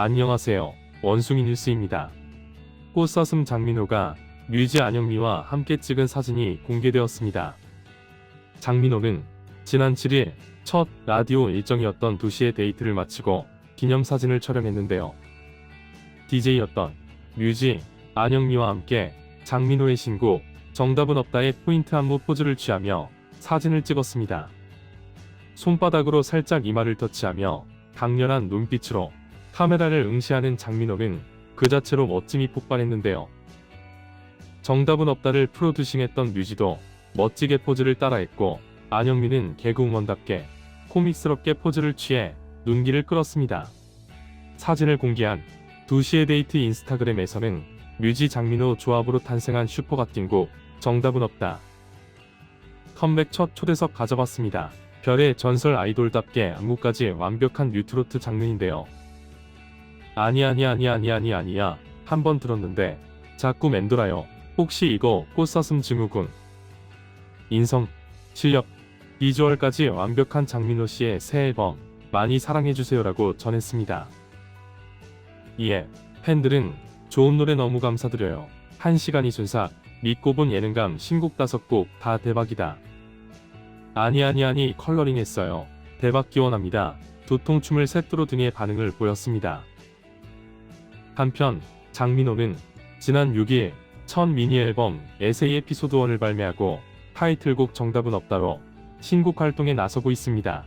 안녕하세요. 원숭이 뉴스입니다. 꽃사슴 장민호가 뮤지 안영미와 함께 찍은 사진이 공개되었습니다. 장민호는 지난 7일 첫 라디오 일정이었던 2시에 데이트를 마치고 기념사진을 촬영했는데요. DJ였던 뮤지 안영미와 함께 장민호의 신곡 정답은 없다의 포인트 안무 포즈를 취하며 사진을 찍었습니다. 손바닥으로 살짝 이마를 터치하며 강렬한 눈빛으로 카메라를 응시하는 장민호는 그 자체로 멋짐이 폭발했는데요. 정답은 없다를 프로듀싱했던 뮤지도 멋지게 포즈를 따라했고 안영민은 개그우먼답게 코믹스럽게 포즈를 취해 눈길을 끌었습니다. 사진을 공개한 2시의 데이트 인스타그램에서는 뮤지 장민호 조합으로 탄생한 슈퍼가 띵곡 정답은 없다. 컴백 첫 초대석 가져봤습니다. 별의 전설 아이돌답게 안무까지 완벽한 뉴트로트 장르인데요. 아니 아니 아니 아니 아니 아니야 한 번 들었는데 자꾸 맴돌아요. 혹시 이거 꽃사슴 증후군? 인성, 실력, 비주얼까지 완벽한 장민호 씨의 새 앨범 많이 사랑해주세요라고 전했습니다. 이에 팬들은 좋은 노래 너무 감사드려요. 한 시간이 순삭, 믿고 본 예능감 신곡 다섯 곡 다 대박이다. 아니 아니 아니 컬러링 했어요. 대박 기원합니다. 도통춤을 셋도로 등의 반응을 보였습니다. 한편 장민호는 지난 6일 첫 미니 앨범 에세이 에피소드 1을 발매하고 타이틀곡 정답은 없다로 신곡 활동에 나서고 있습니다.